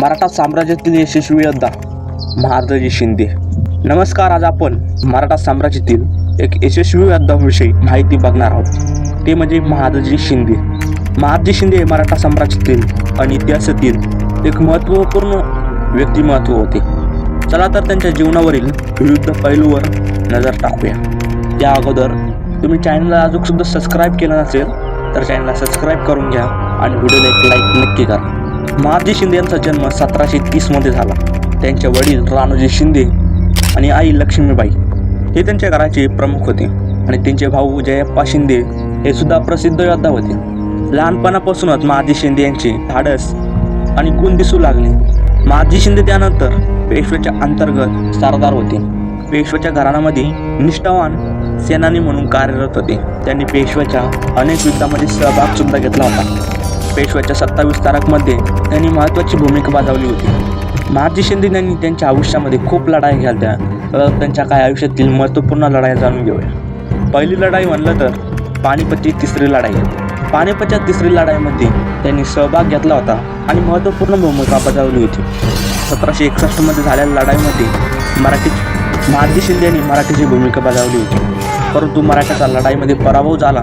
मराठा साम्राज्यातील यशस्वी योद्धा महादजी शिंदे. नमस्कार आज आपण मराठा साम्राज्यातील एक यशस्वी योद्धाविषयी माहिती बघणार आहोत. ते म्हणजे महादजी शिंदे. महादजी शिंदे हे मराठा साम्राज्यातील आणि इतिहासातील एक महत्त्वपूर्ण व्यक्तिमत्व होते. चला तर त्यांच्या जीवनावरील विविध पैलूवर नजर टाकूया. त्या अगोदर तुम्ही चॅनलला अजून सुद्धा सबस्क्राईब केलं नसेल तर चॅनलला सबस्क्राईब करून घ्या आणि व्हिडिओला एक लाईक नक्की करा. महादजी शिंदे यांचा जन्म सतराशे तीसमध्ये झाला. त्यांचे वडील राणोजी शिंदे आणि आई लक्ष्मीबाई हे त्यांच्या घराचे प्रमुख होते. आणि त्यांचे भाऊ जयप्पा शिंदे हे सुद्धा प्रसिद्ध योद्धा होते. लहानपणापासूनच महादजी शिंदे यांचे धाडस आणि गुण दिसू लागले. महादजी शिंदे त्यानंतर पेशव्याच्या अंतर्गत सरदार होते. पेशव्याच्या घराण्यामध्ये निष्ठावान सेनानी म्हणून कार्यरत होते. त्यांनी पेशव्याच्या अनेक युद्धामध्ये सहभाग सुद्धा घेतला होता. पेशव्याच्या सत्तावीस तारखमध्ये त्यांनी महत्त्वाची भूमिका बजावली होती. महाजी शिंदे यांनी त्यांच्या आयुष्यामध्ये खूप लढाई घालत्या. तर त्यांच्या काही आयुष्यातील महत्त्वपूर्ण लढाई जाणून घेऊया. पहिली लढाई म्हणलं तर पानिपतची तिसरी लढाई. पानिपतच्या तिसरी लढाईमध्ये त्यांनी सहभाग घेतला होता आणि महत्त्वपूर्ण भूमिका बजावली होती. सतराशे एकसष्टमध्ये झालेल्या लढाईमध्ये मराठी महाजी शिंदे यांनी मराठीची भूमिका बजावली होती. परंतु मराठ्याचा लढाईमध्ये पराभव झाला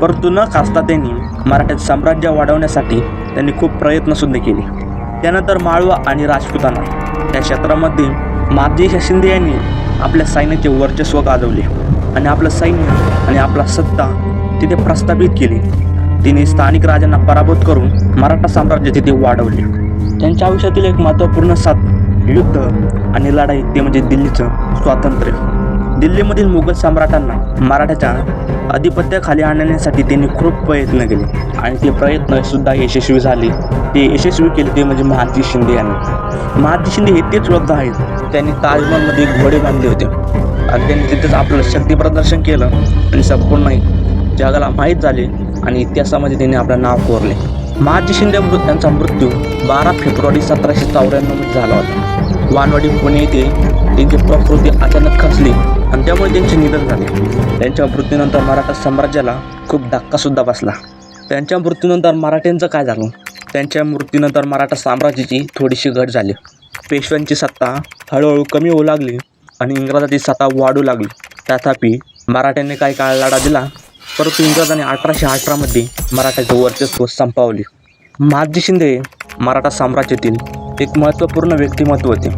परंतु न खासता त्यांनी मराठ्यात साम्राज्य वाढवण्यासाठी त्यांनी खूप प्रयत्नसुद्धा केले. त्यानंतर माळवा आणि राजपुताना या क्षेत्रामध्ये महादजी शिंदे यांनी आपल्या सैन्याचे वर्चस्व गाजवले आणि आपलं सैन्य आणि आपला सत्ता तिथे प्रस्थापित केली. तिने स्थानिक राजांना पराभूत करून मराठा साम्राज्य तिथे वाढवले. त्यांच्या आयुष्यातील एक महत्त्वपूर्ण साथ युद्ध आणि लढाई ते म्हणजे दिल्लीचं स्वातंत्र्य. दिल्लीमधील मुघल सम्राटांना मराठ्याच्या आधिपत्याखाली आणण्यासाठी त्यांनी खूप प्रयत्न केले. आणि ते प्रयत्न सुद्धा यशस्वी झाले. ते यशस्वी केले ते म्हणजे महादजी शिंदे यांनी. महादजी शिंदे हे तेच वृद्ध आहेत. त्यांनी ताजमहलमध्ये घोडे बांधले होते. आणि त्यांनी तिथेच आपलं शक्ती प्रदर्शन केलं. आणि संपूर्ण जगाला माहीत झाले आणि इतिहासामध्ये त्यांनी आपलं नाव कोरले. महादजी शिंदे यांचा मृत्यू बारा फेब्रुवारी सतराशे चौऱ्याण्णवमध्ये झाला होता. वानवाडी पुणे येथे त्यांची प्रकृती अचानक खचली. आणि त्यामुळे त्यांचे निधन झाले. त्यांच्या मृत्यूनंतर मराठा साम्राज्याला खूप धक्कासुद्धा बसला. त्यांच्या मृत्यूनंतर मराठ्यांचं काय झालं? त्यांच्या मृत्यूनंतर मराठा साम्राज्याची थोडीशी घट झाली. पेशव्यांची सत्ता हळूहळू कमी होऊ लागली आणि इंग्रजाची सत्ता वाढू लागली. तथापि मराठ्यांनी काही काळ लढा दिला परंतु इंग्रजांनी अठराशे अठरामध्ये मराठ्याचं वर्चस्व संपावले. महाजी शिंदे मराठा साम्राज्यातील एक महत्त्वपूर्ण व्यक्तिमत्व होते.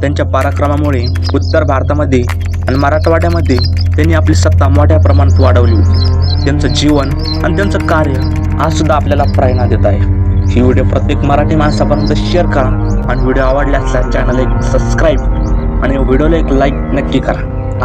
त्यांच्या पराक्रमामुळे उत्तर भारतामध्ये आणि मराठवाड्यामध्ये त्यांनी आपली सत्ता मोठ्या प्रमाणात वाढवली. होती त्यांचं जीवन आणि त्यांचं कार्य आज सुद्धा आपल्याला प्रेरणा देत आहे. ही व्हिडिओ प्रत्येक मराठी माणसापर्यंत शेअर करा आणि व्हिडिओ आवडल्यास चॅनल एक सबस्क्राईब आणि व्हिडिओला एक लाईक नक्की करा.